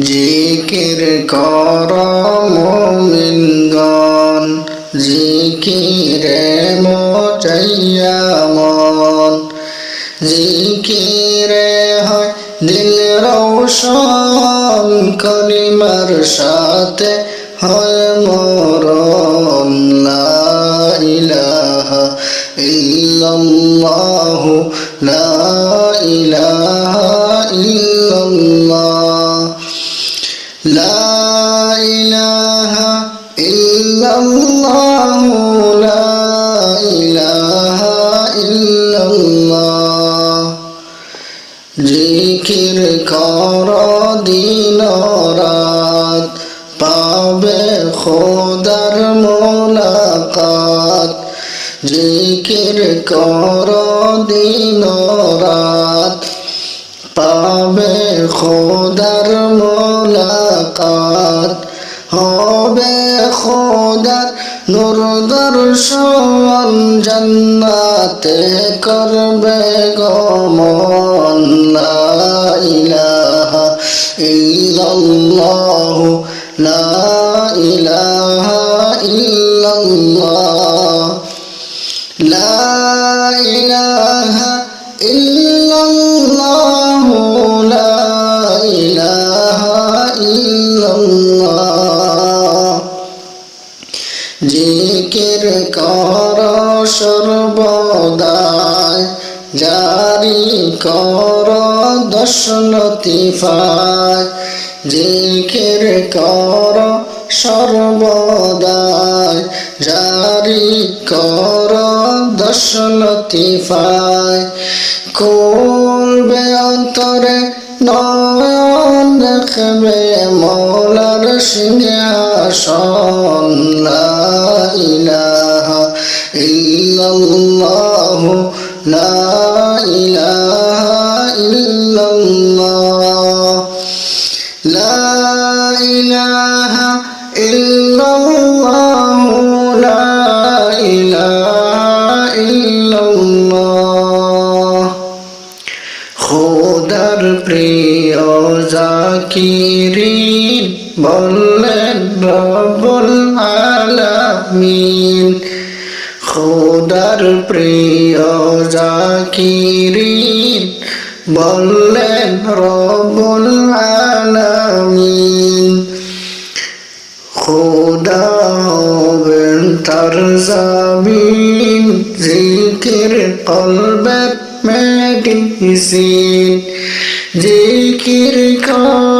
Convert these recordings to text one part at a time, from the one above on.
জিকির কর মোমিনগণ জিকিরে মোচাইয়া মন। জিকিরে হয় দিল রৌশন, কলিমার সাথে হয় মরণ। লা ইলাহা ইল্লাল্লাহু, লা ইলাহা কর দিন রাত, পাবে খোদার মোলাকাত। হবে খোদার নূর দর্শন জান্নাতে করবে গমন লা ইলাহা ইল্লাল্লাহু। লা ইলাহা ইল্লাল্লাহু লা ইলাহা ইল্লাল্লাহ। জিকির কর সর্বদায় জারি কর দশনতিফায় জিকির কর সর্বদায় জারি কর দশনতিফায় করবে অন্তরে নয়ন দেখবে মৌলার সিংহাসন। ইলাহা ইল্লাল্লাহু লা বললেন রবুল আলামিন, খোদার প্রিয় জাকিরিন, বললেন রবুল আলামিন, খোদা হবেন তার জামিন, জিকির মেডিসিন জিকির কর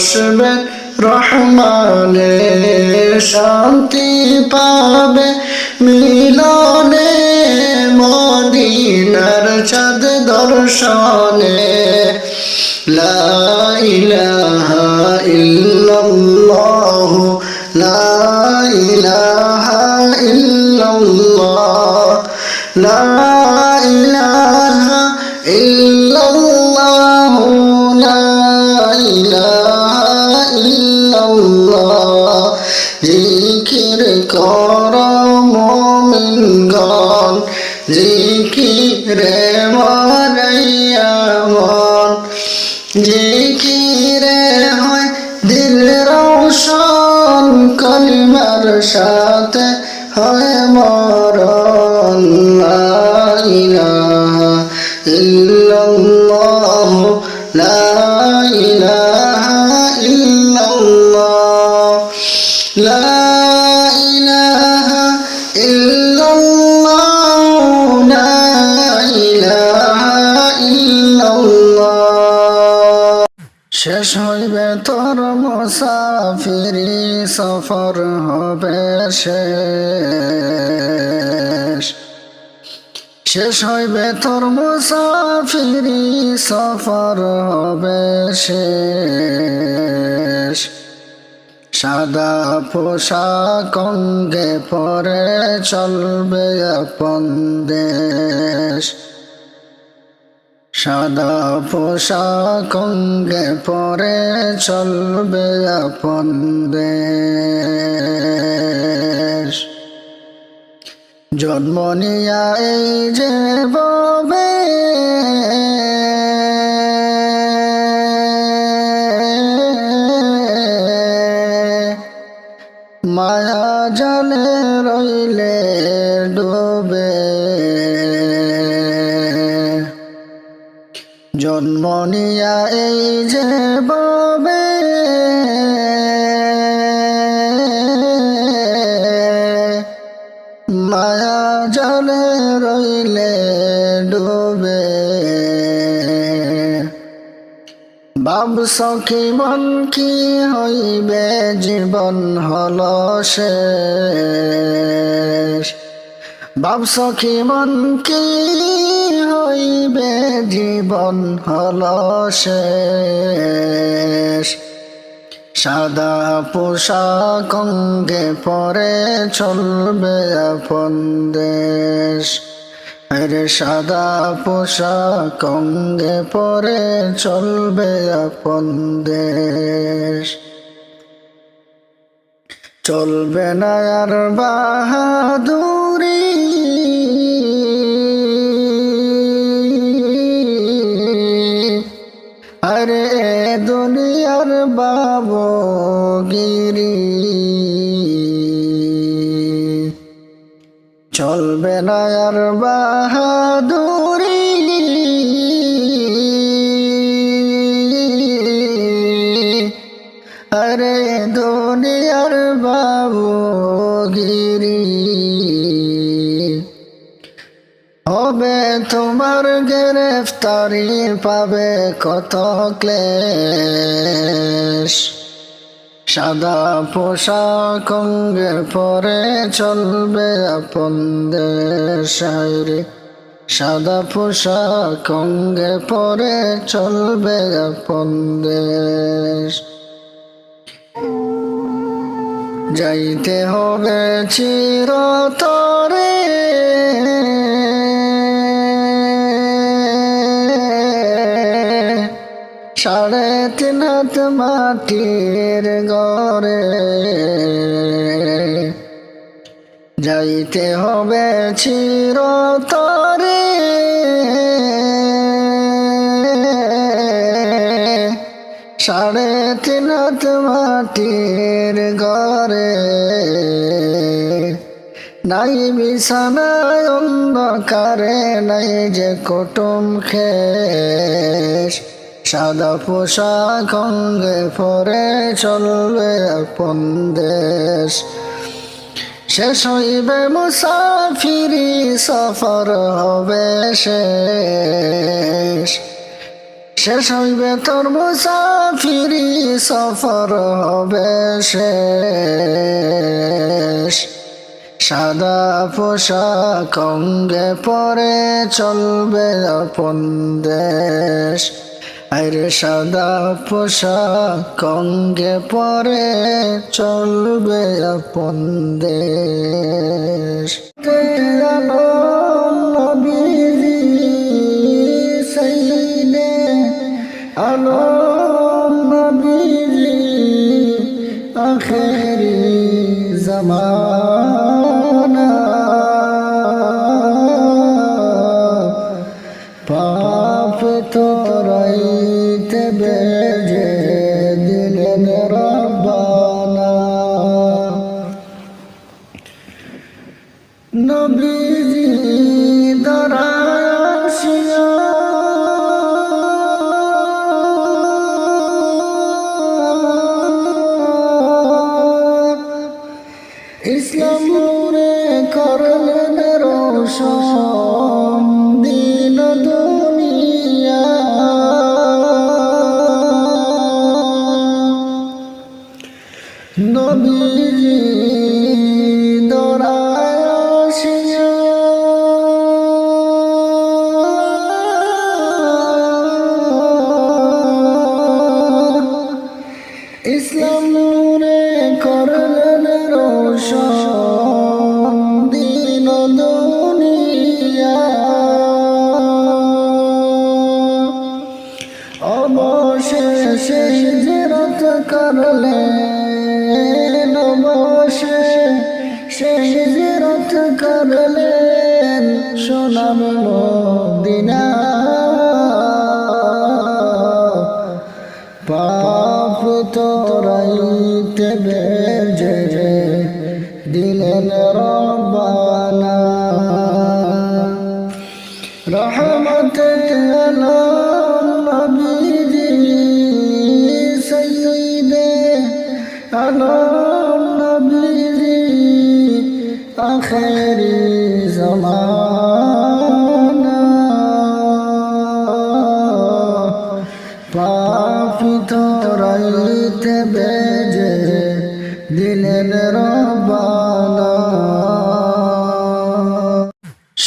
ভালোবাসবে রহমানে শান্তি পাবে। মিলনে মদিনার চাঁদ দর্শনে লা ইলাহা ইল্লাল্লাহ লা ইল্লাল্লাহ লা জিকিরে মরাইয়া মন জিকিরে হয় দিল রোশন কলিমার সাথে হয় মরণ। শেষ। শেষ হইবে তোর মুসাফিরি, সফর হবে শেষ। সাদা পোশাক অঙ্গে পরে চলবে আপন দেশ। সাদা পোশাক অঙ্গে পরে চলবে আপন দেশ। জন্ম নিয়া এই যে ববে মায়া জলে রইলে ডো জন্ম নিয়া এই যে বাবে। মায়া জলে রইলে ডুবে। বাব সখী মন কি হইবে? জীবন হল শেষ। বাব সখী মন কি হইবে জীবন হল শেষ। সাদা পোশাক অঙ্গে পরে চলবে আপন দেশ। আরে সাদা পোশাক অঙ্গে পরে চলবে আপন দেশ। চলবে না আর বাহাদুরি দুনিয়ার বাবগিরি চলবে না আর বাহাদুরি। গ্রেফতারি পাবে কত ক্লেশ? সাদা পোশাক অঙ্গে পরে চলবে আপন দেশ। রে সাদা পোশাক অঙ্গে পরে চলবে আপন দেশ। যাইতে হবে চিরতরে। সাড়ে তিন মাটির গড়ে যাইতে হবে চিরতরে। সাড়ে তিন মাটির ঘরে। নাই বিছানায় অন্ধকারে, নাই যে কুটুম খেস সাদা পোশাক অঙ্গে পরে চলবে আপন দেশ। শেষ হইবে মুসাফিরি, সফর হবে শেষ। শেষ হইবে তোর মুসাফিরি, সফর হবে শেষ। সাদা পোশাক অঙ্গে পরে চলবে আপন দেশ। আরে সাদা পোশাক অঙ্গে পরে চলবে আপন দেশ। নবী আলো yeah. chama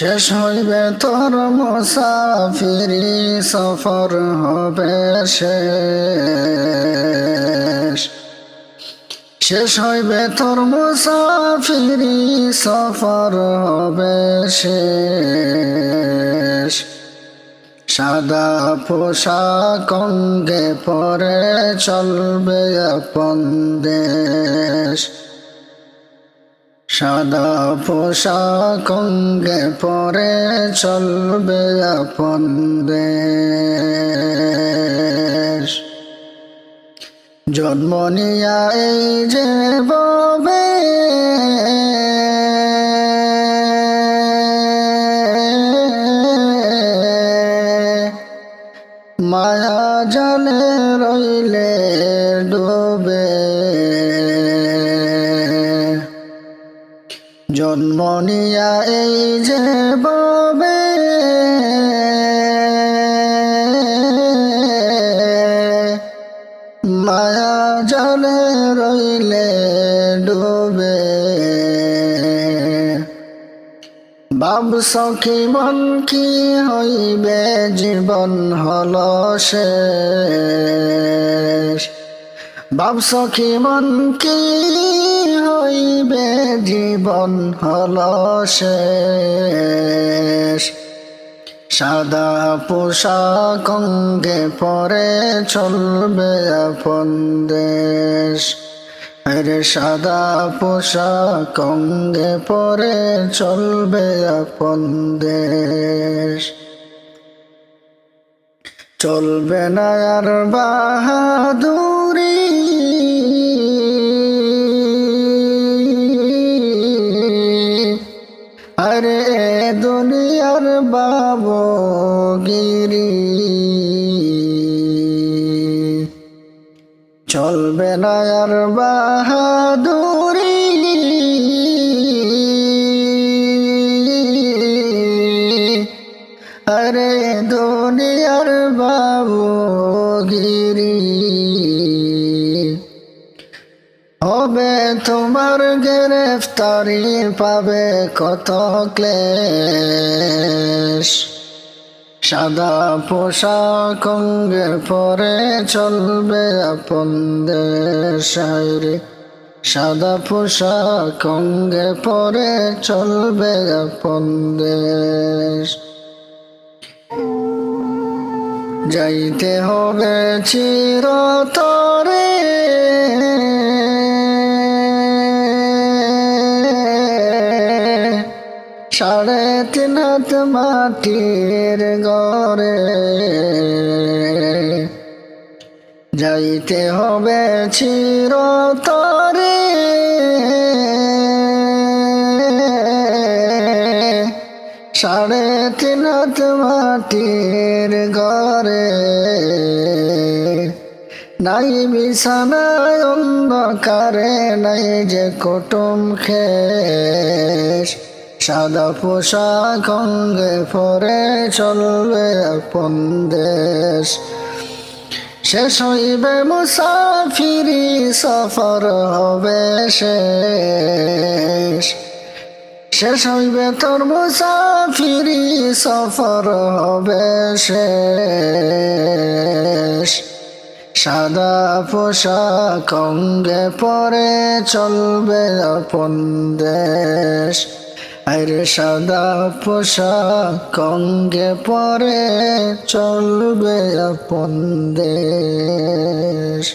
শেষ হইবে তোর মুসাফিরি, সফর হবে শেষ। শেষ হইবে তোর মুসাফিরি, সফর হবে শেষ। সাদা পোশাক অঙ্গে পরে চলবে আপন দেশ। সাদা পোশাক অঙ্গে পরে চলবে আপন জন্ম নিয়া এই যে ববে মায়া জালে রইলে ডুবে জন্ম নিয়া এই যে ববে। মায়া জলে রইলে ডুবে। বাব সখী মন কি হইবে, জীবন হল শেষ। বাব সখী মন কি হইবে জীবন হল শেষ। সাদা পোশাক অঙ্গে পরে চলবে আপন দেশ। আরে সাদা পোশাক অঙ্গে পরে চলবে আপন দেশ। চলবে না আর বাহাদুরি। আর বাহাদুরি আরে দুনিয়ার বাবু গিরি হবে তোমার গ্রেফতারি পাবে কত ক্লেশ সাদা পোশাক অঙ্গে পরে চলবে আপন দেশ রে সাদা পোশাক অঙ্গে পরে চলবে আপন দেশ। যাইতে হবে চিরতরে সাড়ে তিন হাত মাটির গড়ে। যাইতে হবে চিরতরে। সাড়ে তিন হাত মাটির ঘরে নাই বিছানায় অন্ধকারে, নাই যে কুটুম খেস সাদা পোশাক অঙ্গে পরে চলবে আপন দেশ। শেষ হইবে মুসাফিরি, সফর হবে শেষ। শেষ হইবে তোর মুসাফিরি, সফর হবে শেষ। সাদা পোশাক অঙ্গে পরে চলবে আপন দেশ। আরে সাদা পোশাক অঙ্গে পরে চলবে আপন দেশ।